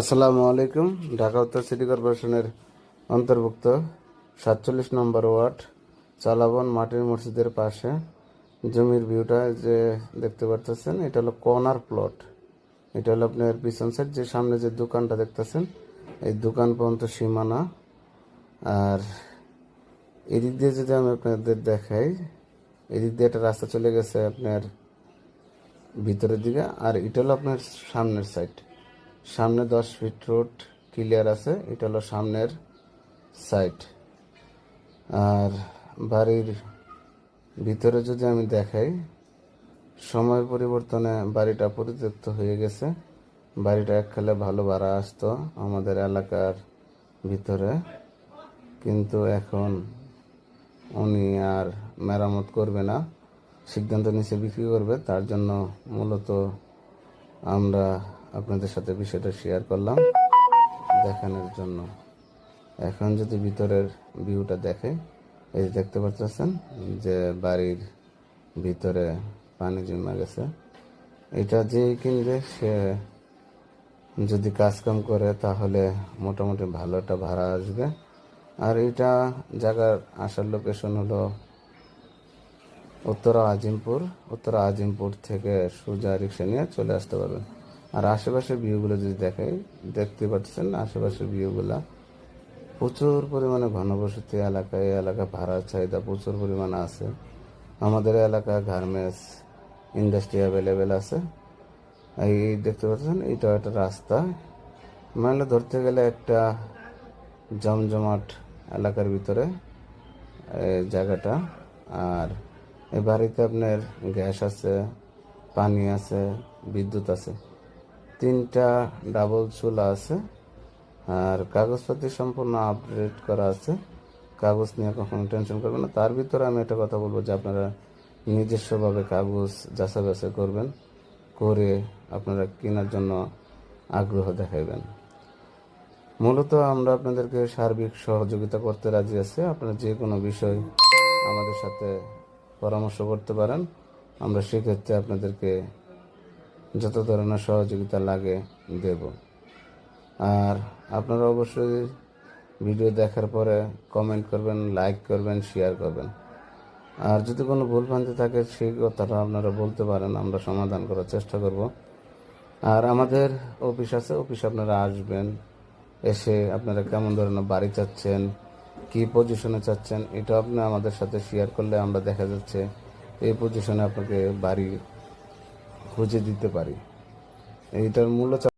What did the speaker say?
আসসালামু আলাইকুম, ঢাকা উত্তর সিটি কর্পোরেশনের অন্তর্ভুক্ত সাতচল্লিশ নম্বর ওয়ার্ড, চালাবন মাটির মসজিদের পাশে। জমির ভিউটা যে দেখতে পারতেছেন, এটা হলো কর্নার প্লট এটা হলো আপনার পিছন সাইড যে সামনে যে দোকানটা দেখতেছেন, এই দোকান পর্যন্ত সীমানা। আর এদিক দিয়ে যদি আমি আপনাদের দেখাই, এদিক দিয়ে একটা রাস্তা চলে গেছে আপনার ভিতরের দিকে, আর এটা হলো আপনার সামনের সাইড সামনে দশ ফিট রোড ক্লিয়ার আছে, এটা হলো সামনের সাইড আর বাড়ির ভিতরে যদি আমি দেখাই, সময় পরিবর্তনে বাড়িটা পরিত্যক্ত হয়ে গেছে। বাড়িটা এক এককালে ভালো ভাড়া আসতো আমাদের এলাকার ভিতরে, কিন্তু এখন উনি আর মেরামত করবে না, সিদ্ধান্ত নিচে বিক্রি করবে, তার জন্য মূলত আমরা আপনাদের সাথে বিষয়টা শেয়ার করলাম, দেখানোর জন্য। এখন যদি ভিতরের ভিউটা দেখে, এই দেখতে পাচ্ছেন যে বাড়ির ভিতরে পানি জমা গেছে, এটা যে কিনবে সে যদি কাজকাম করে তাহলে মোটামুটি ভালো একটা ভাড়া আসবে। আর এটা জায়গার আসার লোকেশন হলো উত্তরা আজিমপুর। উত্তরা আজিমপুর থেকে সোজা রিক্সা নিয়ে চলে আসতে পারবেন। আর আশেপাশের ভিউগুলো যদি দেখাই, দেখতে পাচ্ছেন আশেপাশের ভিউগুলা প্রচুর পরিমাণে ঘনবসতি এলাকায় এলাকা ভাড়ার চাহিদা প্রচুর পরিমাণে আছে। আমাদের এলাকা গার্মেন্টস ইন্ডাস্ট্রি অ্যাভেলেবেল আছে। এই দেখতে পাচ্ছেন, এটা একটা রাস্তা। মানে ধরতে গেলে একটা জমজমাট এলাকার ভিতরে জায়গাটা। আর এই বাড়িতে আপনার গ্যাস আছে, পানি আছে, বিদ্যুৎ আছে। তিনটা ডাবল চুলা আছে, আর কাগজপাতি সম্পূর্ণ আপডেট করা আছে। কাগজ নিয়ে কখনো টেনশন করবেন না। তার ভিতরে আমি একটা কথা বলব যে আপনারা নিজস্বভাবে কাগজ যাচা বাছাই করবেন, করে আপনারা কেনার জন্য আগ্রহ দেখাইবেন। মূলত আমরা আপনাদেরকে সার্বিক সহযোগিতা করতে রাজি আছি। আপনারা যে কোনো বিষয় আমাদের সাথে পরামর্শ করতে পারেন। আমরা সেক্ষেত্রে আপনাদেরকে যত ধরনের সহযোগিতা লাগে, দেব। আর আপনারা অবশ্যই ভিডিও দেখার পরে কমেন্ট করবেন লাইক করবেন শেয়ার করবেন। আর যদি কোনো ভুলভ্রান্তি থাকে, সেই কথাটা আপনারা বলতে পারেন, আমরা সমাধান করার চেষ্টা করব। আর আমাদের অফিস আছে, অফিসে আপনারা আসবেন, এসে আপনারা কেমন ধরনের বাড়ি চাচ্ছেন, কি পজিশনে চাচ্ছেন, এটা আপনি আমাদের সাথে শেয়ার করলে আমরা দেখা যাচ্ছে, এই পজিশনে আপনাকে বাড়ি খুঁজে দিতে পারি। এইটার মূল্য